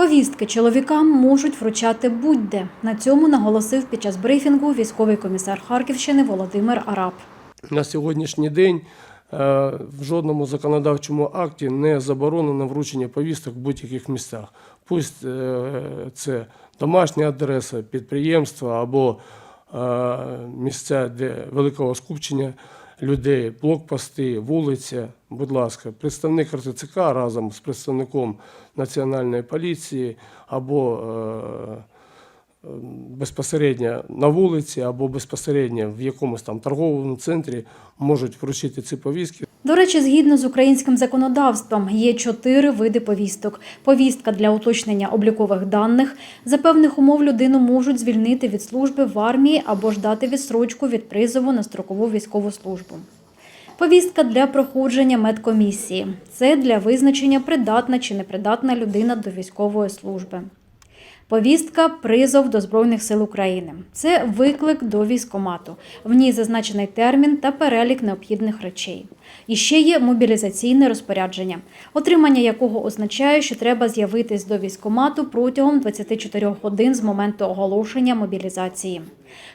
Повістки чоловікам можуть вручати будь-де. На цьому наголосив під час брифінгу військовий комісар Харківщини Володимир Араб. На сьогоднішній день е, в жодному законодавчому акті не заборонено вручення повісток в будь-яких місцях. Пусть е, це домашня адреса, підприємства або е, місця де великого скупчення людей, блокпости, вулиця. Будь ласка, представник РТЦК разом з представником Національної поліції або е, безпосередньо на вулиці або безпосередньо в якомусь там торговому центрі можуть вручити ці повістки. До речі, згідно з українським законодавством, є чотири види повісток: повістка для уточнення облікових даних. За певних умов людину можуть звільнити від служби в армії або ж дати відсрочку від призову на строкову військову службу. Повістка для проходження медкомісії. Це для визначення придатна чи непридатна людина до військової служби. Повістка призов до Збройних сил України. Це виклик до військомату. В ній зазначений термін та перелік необхідних речей. І ще є мобілізаційне розпорядження, отримання якого означає, що треба з'явитись до військомату протягом 24 годин з моменту оголошення мобілізації.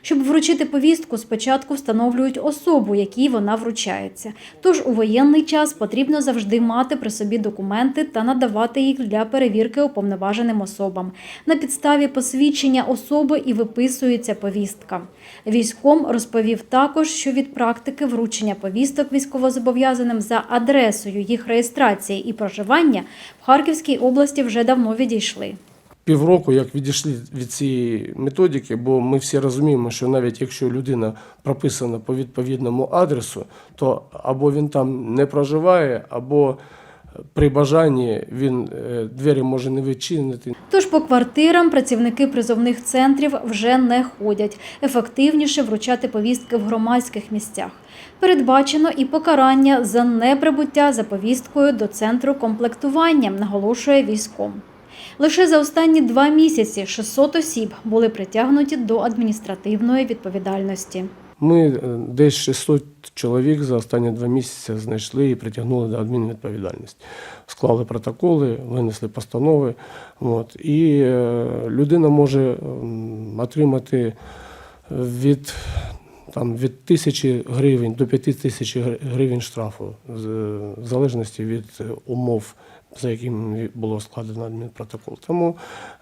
Щоб вручити повістку, спочатку встановлюють особу, якій вона вручається. Тож у воєнний час потрібно завжди мати при собі документи та надавати їх для перевірки уповноваженим особам. На підставі посвідчення особи і виписується повістка. Військом розповів також, що від практики вручення повісток військовозобов'язаним за адресою їх реєстрації і проживання в Харківській області вже давно відійшли. Півроку, як відійшли від цієї методики, бо ми всі розуміємо, що навіть якщо людина прописана по відповідному адресу, то або він там не проживає, або при бажанні він е, двері може не відчинити. Тож по квартирам працівники призовних центрів вже не ходять. Ефективніше вручати повістки в громадських місцях. Передбачено і покарання за неприбуття за повісткою до центру комплектування, наголошує військом. Лише за останні два місяці 600 осіб були притягнуті до адміністративної відповідальності. Ми е, десь 600 чоловік за останні два місяці знайшли і притягнули до адмінвідповідальності. Склали протоколи, винесли постанови. От. І е, людина може отримати від, там, від тисячі гривень до п'яти тисяч гривень штрафу, в залежності від е, умов, за якими було складено адмінпротокол. Тому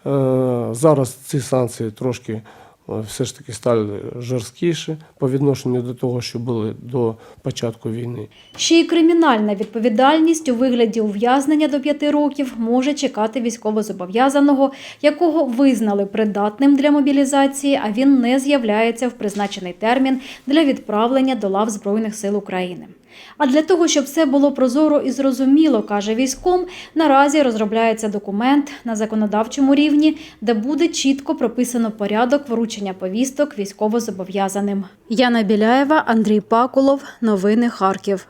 е, зараз ці санкції трошки е, все ж таки стали жорсткіші по відношенню до того, що були до початку війни. Ще й кримінальна відповідальність у вигляді ув'язнення до п'яти років може чекати військовозобов'язаного, якого визнали придатним для мобілізації, а він не з'являється в призначений термін для відправлення до лав Збройних сил України. А для того, щоб все було прозоро і зрозуміло, каже військом, наразі розробляється документ на законодавчому рівні, де буде чітко прописано порядок вручення повісток військовозобов'язаним. Яна Біляєва, Андрій Пакулов. Новини Харків.